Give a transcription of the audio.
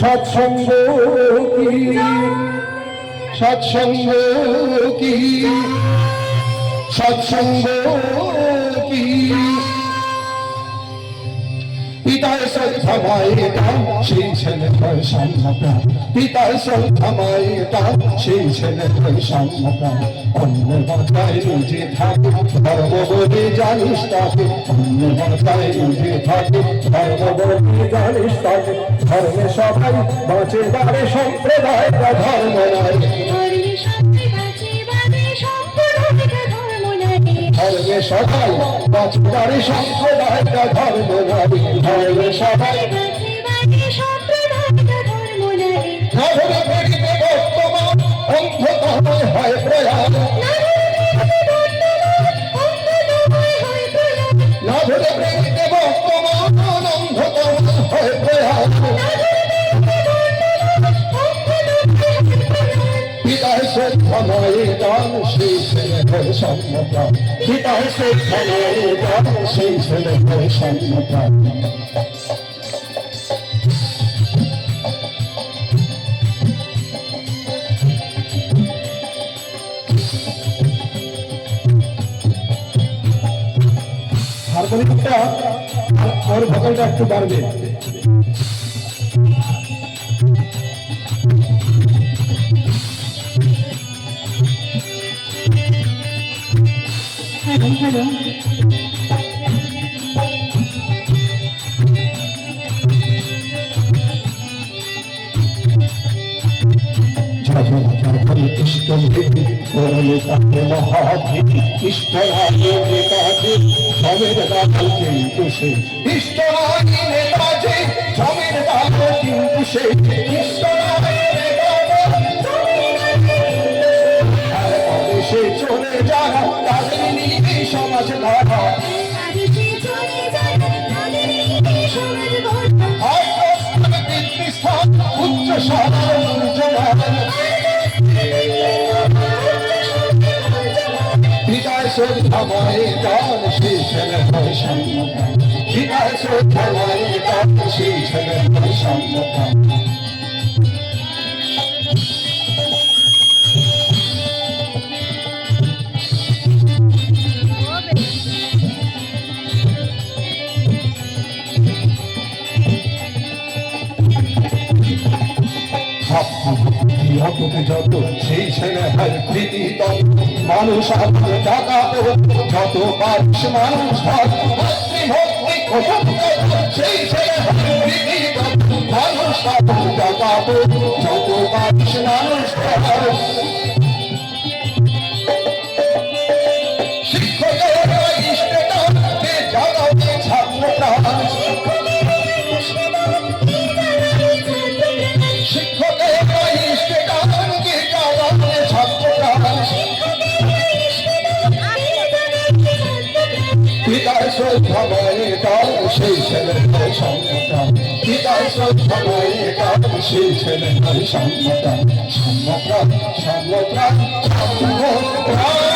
সৎসঙ্গ কি? সৎসঙ্গ কি? সৎসঙ্গ কি? মায়েটা সেই ছেলে সম্মতা পিতার শ্রদ্ধা সেই ছেলে সম্মতা অন্য মাথায় রুজে থাকে ধর্ম বলে জানিস তাকে অন্য মাথায় রুজে থাকে ধর্ম বলে জানিস তাকে, ধর্মে সবাই বাঁচে বারে সম্প্রদায়টা ধর্ম নয় ধর্মে সবাই বাঁচে বারে সম্প্রদায়টা ধর্ম নয় ধর্মে সবাই। বর্তমান অন্ধকার হয় লাভরে প্রেমিতে বর্তমান অন্ধকার হয় পিতায় নয় দান সেই ছেলে হয় সম্মতা শ্রদ্ধা নয় দান সেই ছেলে হয় সম্মতা হারমোনিয়ামটা ওর ভোকালটা একটু বাড়বে। হ্যালো হ্যালো জগৎ ইষ্ট ভীতি করলে তাকে মহাভীতি ইষ্ট রাগে সবের দাদা কিন্তু সে ইষ্ট রাগে সবের গঠন আত্মস্থান বিদ্যস্থান উচ্চ জোয়ার পিতায় শ্রদ্ধা মায়ে দান সেই ছেলে সম্মতা শ্রদ্ধা ছেলে জগতে যত সেই ছেলে প্রীতি মানুষ টাকা যত পারিস মানুষ সেই ছেলে প্রীতি মানুষ টাকা হয় মায়ে তার সেই ছেলে হয় সম্মতা পিতার শ্রদ্ধা মায়ে তার সেই ছেলে হয় সম্মতা সম্মতা সম্মতা সম্মতা